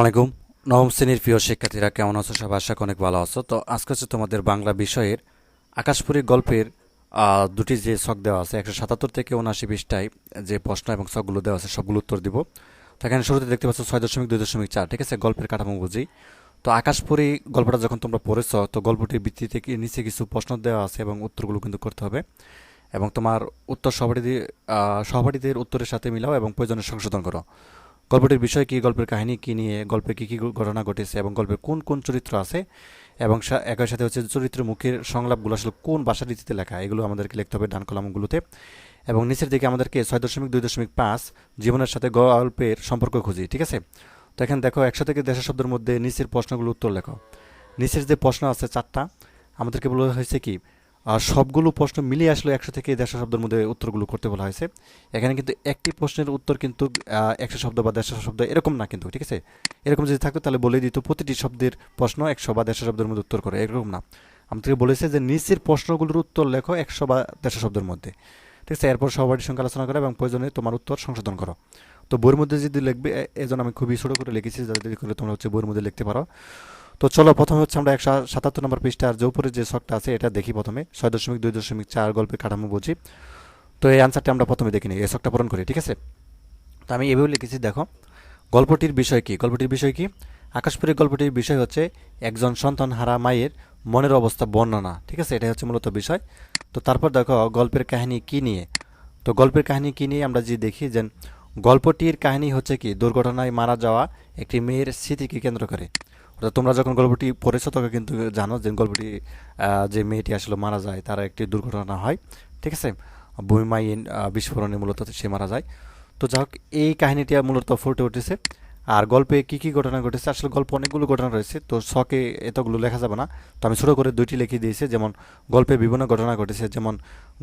আলাইকুম। নবম শ্রেণির প্রিয় শিক্ষার্থীরা, কেমন আছো? সব আশা অনেক ভালো আছো। তো আজকে হচ্ছে তোমাদের বাংলা বিষয়ের আকাশপুরী গল্পের দুটি যে ছক দেওয়া আছে, একশো সাতাত্তর থেকে উনআশি পৃষ্ঠায় যে প্রশ্ন এবং ছকগুলো দেওয়া আছে, সবগুলো উত্তর দিব। তো এখানে শুরুতে দেখতে পাচ্ছ ছয় দশমিক দুই দশমিক চার, ঠিক আছে? গল্পের কাঠামো বুঝি। তো আকাশপুরী গল্পটা যখন তোমরা পড়েছ, তো গল্পটির ভিত্তিতে নিচে কিছু প্রশ্ন দেওয়া আছে এবং উত্তরগুলো কিন্তু করতে হবে। এবং তোমার উত্তর সহপাঠী সহপাঠীদের উত্তরের সাথে মিলাও এবং প্রয়োজনে সংশোধন করো। গল্পটির বিষয় কি, গল্পের কাহিনী কি নিয়ে, গল্পে কি কি ঘটনা ঘটেছে এবং গল্পের কোন কোন চরিত্র আছে এবং একই সাথে হচ্ছে চরিত্র মুখের সংলাপগুলো আসলে কোন ভাষা রীতিতে লেখা, এগুলো আমাদেরকে লিখতে হবে ডান কলামগুলোতে। এবং নিচের দিকে আমাদেরকে ছয় দশমিক দুই দশমিক পাঁচ জীবনের সাথে গল্পের সম্পর্ক খুঁজি, ঠিক আছে? তো এখানে দেখো, একশো থেকে দেড়শো শব্দের মধ্যে নিচের প্রশ্নগুলো উত্তর লেখো। নিচের যে প্রশ্ন আছে চারটা, আমাদেরকে বলা হয়েছে কি আর সবগুলো প্রশ্ন মিলিয়ে আসলে একশো থেকে দেড়শো শব্দের মধ্যে উত্তরগুলো করতে বলা হয়েছে। এখানে কিন্তু একটি প্রশ্নের উত্তর কিন্তু একশো শব্দ বা দেড়শো শব্দ এরকম না কিন্তু, ঠিক আছে? এরকম যদি থাকতো তাহলে বলে দিত প্রতিটি শব্দের প্রশ্ন একশো বা দেড়শো শব্দের মধ্যে উত্তর করে, এরকম না। আমাদেরকে বলেছে যে নিচের প্রশ্নগুলোর উত্তর লেখো একশো বা দেড়শো শব্দের মধ্যে, ঠিক আছে? এরপর সহপাঠীর সঙ্গে আলোচনা করো এবং প্রয়োজনে তোমার উত্তর সংশোধন করো। তো বইয়ের মধ্যে যদি লিখবে, এ- এজন্য আমি খুবই ছোটো করে লিখেছি, যাতে করে তোমরা হচ্ছে বইয়ের মধ্যে লিখতে পারো। তো চলো, প্রথমে হচ্ছে আমরা একশো সাতাত্তর নম্বর পৃষ্ঠার যে উপরে যে শখটা আছে, এটা দেখি প্রথমে। ছয় দশমিক দুই দশমিক চার গল্পের কাঠামো বুঝি। তো এই আনসারটা আমরা প্রথমে দেখি নিই। এই শখটা পূরণ করি, ঠিক আছে? তো আমি এভাবে লিখেছি, দেখো। গল্পটির বিষয় কি? গল্পটির বিষয় কি? আকাশপুরের গল্পটির বিষয় হচ্ছে, একজন সন্তান হারা মায়ের মনের অবস্থা বর্ণনা, ঠিক আছে? এটাই হচ্ছে মূলত বিষয়। তো তারপর দেখো, গল্পের কাহিনী কি নিয়ে? তো গল্পের কাহিনী কি নিয়ে আমরা যে দেখি যে, গল্পটির কাহিনী হচ্ছে কি, দুর্ঘটনায় মারা যাওয়া একটি মেয়ের স্মৃতিকে কেন্দ্র করে। তোমরা যখন গল্পটি পড়েছো তখন কিন্তু জানো যে গল্পটি যে মেয়েটি আসলে মারা যায়, তার একটি দুর্ঘটনা হয়, ঠিক আছে? ভূমিমাইন বিস্ফোরণে মূলত সে মারা যায়। তো যাই হোক, এই কাহিনীটি মূলত ফুটে উঠেছে। আর গল্পে কি কি ঘটনা ঘটেছে? আসলে গল্প অনেকগুলো ঘটনা রয়েছে। তো শখে এতগুলো লেখা যাবে না। তো আমি ছোটো করে দুইটি লিখে দিয়েছি। যেমন, গল্পে বিভিন্ন ঘটনা ঘটেছে। যেমন,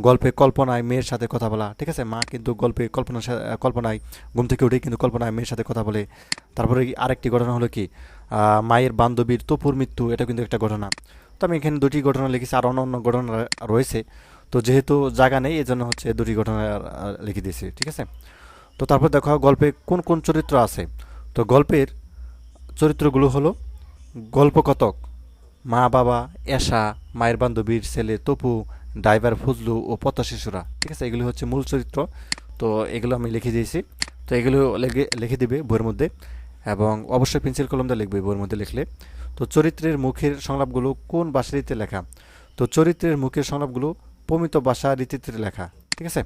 গল্পে কল্পনায় মেয়ের সাথে কথা বলা, ঠিক আছে? মা কিন্তু গল্পে কল্পনা কল্পনায় ঘুম থেকে উঠে কিন্তু কল্পনায় মেয়ের সাথে কথা বলে। তারপরে আরেকটি ঘটনা হলো কি? মায়ের বান্ধবীর তপুর মৃত্যু এটা কিন্তু একটা ঘটনা। তো আমি এখানে দুটি ঘটনা লিখেছি, আর অন্য অন্য ঘটনা রয়েছে। তো যেহেতু জায়গা নেই, এজন্য হচ্ছে দুটি ঘটনা লিখে দিয়েছি, ঠিক আছে? তো তারপর দেখো গল্পে কোন কোন চরিত্র আছে? তো গল্পের চরিত্রগুলো হলো গল্পকথক মা বাবা, এশা, মায়ের বান্ধবীর ছেলে তপু, ড্রাইভার ফজলু ও পথ শিশুরা, ঠিক আছে? এগুলো হচ্ছে মূল চরিত্র। তো এগুলো আমি লিখে দিয়েছি। তো এগুলো লিখে লিখে দিবে বইয়ের মধ্যে। এবং অবশ্যই পেন্সিল কলম দিয়ে লিখবে, বইয়ের মধ্যে লিখলে। তো চরিত্রের মুখের সংলাপগুলো কোন রীতিতে লেখা? তো চরিত্রের মুখের সংলাপগুলো প্রমিত ভাষা রীতিতে লেখা, ঠিক আছে?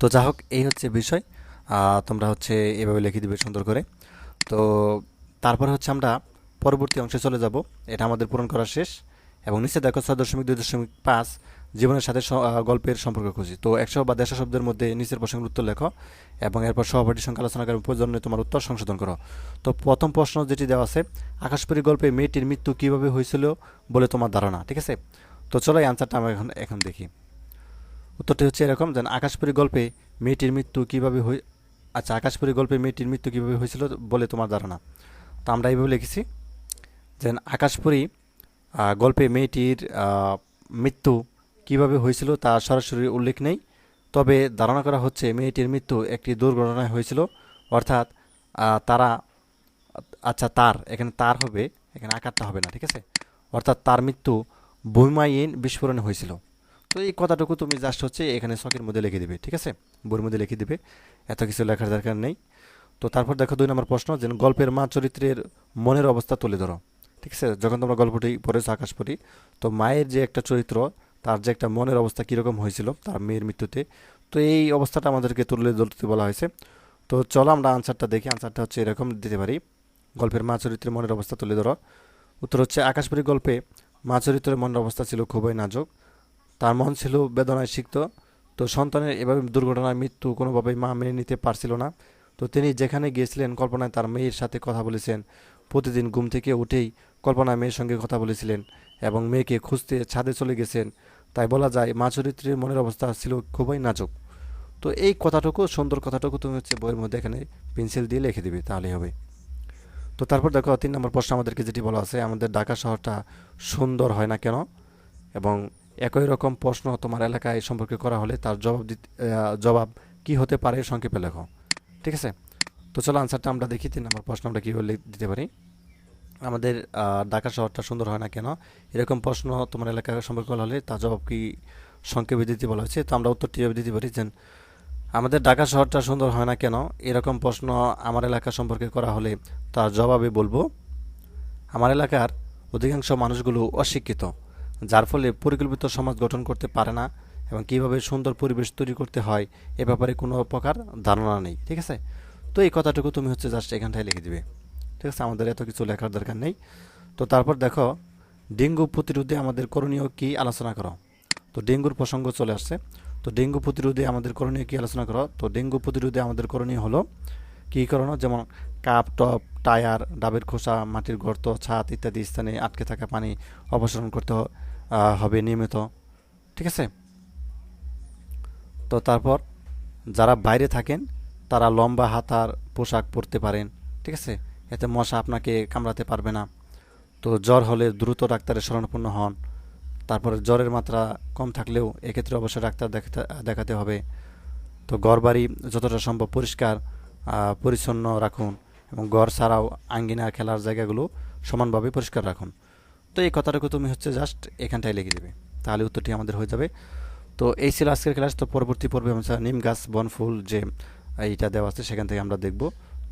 তো যা হোক, এই হচ্ছে বিষয়। তোমরা হচ্ছে এভাবে লিখে দিবে সুন্দর করে। তো তারপরে হচ্ছে আমরা পরবর্তী অংশে চলে যাব। এটা আমাদের পূরণ করা শেষ। এবং নিচে দেখো ছয় দশমিক দুই দশমিক পাঁচ জীবনের সাথে গল্পের সম্পর্ক খুঁজি। তো একশো বা দেড়শো শব্দের মধ্যে নিচের প্রসঙ্গের উত্তর লেখো এবং এরপর সহপাঠীর সঙ্গে আলোচনা করে প্রয়োজনে তোমার উত্তর সংশোধন করো। তো প্রথম প্রশ্ন যেটি দেওয়া আছে, আকাশপুরী গল্পে মেয়েটির মৃত্যু কীভাবে হয়েছিল বলে তোমার ধারণা, ঠিক আছে? তো চলো এই আনসারটা আমরা এখন এখন দেখি। উত্তরটি হচ্ছে এরকম যেন আকাশপুরী গল্পে মেয়েটির মৃত্যু কীভাবে হই আচ্ছা আকাশপুরী গল্পে মেয়েটির মৃত্যু কীভাবে হয়েছিল বলে তোমার ধারণা? তো আমরা এইভাবে লিখেছি যে, আকাশপুরী গল্পে মেয়েটির মৃত্যু কীভাবে হয়েছিল তা সরাসরি উল্লেখ নেই, তবে ধারণা করা হচ্ছে মেয়েটির মৃত্যু একটি দুর্ঘটনায় হয়েছিল। অর্থাৎ তারা আচ্ছা তার, এখানে তার হবে, এখানে আকারটা হবে না, ঠিক আছে? অর্থাৎ তার মৃত্যু ভূমিমাইন বিস্ফোরণে হয়েছিল। তো এই কথাটুকু তুমি জাস্ট হচ্ছে এখানে শখের মধ্যে লিখে দিবে, ঠিক আছে? বইয়ের মধ্যে লিখে দিবে, এত কিছু লেখার দরকার নেই। তো তারপর দেখো দুই নম্বর প্রশ্ন যে গল্পের মা চরিত্রের মনের অবস্থা তুলে ধরো, ঠিক আছে? যখন তোমরা গল্পটি পড়েছো আকাশপরি তো মায়ের যে একটা চরিত্র তার যে একটা মনের অবস্থা কীরকম হয়েছিল, তার মেয়ের মৃত্যুতে। তো এই অবস্থাটা আমাদেরকে তুলে ধরতে বলা হয়েছে। তো চলো আমরা আনসারটা দেখি। আনসারটা হচ্ছে এরকম, দিতে পারি। গল্পের মা চরিত্রের মনের অবস্থা তুলে ধরো। উত্তর হচ্ছে, আকাশপরি গল্পে মা চরিত্রের মনের অবস্থা ছিল খুবই নাজুক। তার মন ছিল বেদনায় সিক্ত। তো সন্তানের এভাবে দুর্ঘটনায় মৃত্যু কোনোভাবেই মা মেনে নিতে পারছিল না। তো তিনি যেখানে গিয়েছিলেন কল্পনায় তার মেয়ের সাথে কথা বলেছেন। প্রতিদিন ঘুম থেকে উঠেই কল্পনায় মেয়ের সঙ্গে কথা বলেছিলেন এবং মেয়েকে খুঁজতে ছাদে চলে গেছেন। তাই বলা যায় মা চরিত্রের মনের অবস্থা ছিল খুবই নাজুক। তো এই কথাটুকু, সুন্দর কথাটুকু তুমি হচ্ছে বইয়ের মধ্যে এখানে পেন্সিল দিয়ে লিখে দিবে, তাহলেই হবে। তো তারপর দেখো, তিন নম্বর প্রশ্ন আমাদেরকে যেটি বলা আছে, আমাদের ঢাকা শহরটা সুন্দর হয় না কেন? এবং একই রকম প্রশ্ন তোমার এলাকায় সম্পর্কে করা হলে তার জবাব জবাব কি হতে পারে সংক্ষেপে লেখো। ঠিক আছে? তো চলো আনসারটা আমরা দেখি, তিন নম্বর প্রশ্ন আমরা কীভাবে দিতে পারি। আমাদের ঢাকা শহরটা সুন্দর হয় না কেন? এরকম প্রশ্ন তোমার এলাকা সম্পর্কে বলা হলে তার জবাব কি সংক্ষেপে দিতে বলা হয়েছে? তো আমরা উত্তরটি দিতে পারি যে, আমাদের ঢাকা শহরটা সুন্দর হয় না কেন? এরকম প্রশ্ন আমার এলাকা সম্পর্কে করা হলে তার জবাবে বলব, আমার এলাকার অধিকাংশ মানুষগুলো অশিক্ষিত, যার ফলে পরিকল্পিত সমাজ গঠন করতে পারে না এবং কীভাবে সুন্দর পরিবেশ তৈরি করতে হয় এ ব্যাপারে কোনো প্রকার ধারণা নেই, ঠিক আছে? তো এই কথাটুকু তুমি হচ্ছে জাস্ট এখানটায় লিখে দিবে। ঠিক আছে, আমাদের এত কিছু লেখার দরকার নেই। তো তারপর দেখো, ডেঙ্গু প্রতিরোধে আমাদের করণীয় কি আলোচনা করো। তো ডেঙ্গুর প্রসঙ্গ চলে আসছে। তো ডেঙ্গু প্রতিরোধে আমাদের করণীয় কি আলোচনা করো। তো ডেঙ্গু প্রতিরোধে আমাদের করণীয় হলো কী করণীয়? যেমন কাপ, টপ, টায়ার, ডাবের খোসা, মাটির গর্ত, ছাদ ইত্যাদি স্থানে আটকে থাকা পানি অপসারণ করতে হবে নিয়মিত। ঠিক আছে? তো তারপর যারা বাইরে থাকেন, তারা লম্বা হাতার পোশাক পরতে পারেন। ঠিক আছে? এতে মশা আপনাকে কামড়াতে পারবে না। তো জ্বর হলে দ্রুত ডাক্তারের শরণাপন্ন হন। তারপরে জ্বরের মাত্রা কম থাকলেও এক্ষেত্রে অবশ্যই ডাক্তার দেখাতে দেখাতে হবে। তো ঘর বাড়ি যতটা সম্ভব পরিষ্কার পরিচ্ছন্ন রাখুন এবং ঘর ছাড়াও আঙ্গিনা খেলার জায়গাগুলো সমানভাবে পরিষ্কার রাখুন। তো এই কথাটাকে তুমি হচ্ছে জাস্ট এখানটায় লিখে দেবে। তাহলে উত্তরটি আমাদের হয়ে যাবে। তো এই ছিল আজকের ক্লাস। তো পরবর্তী পর্বে আমরা নিম গাছ, বনফুল যে এইটা দেওয়া আছে সেখান থেকে আমরা দেখব।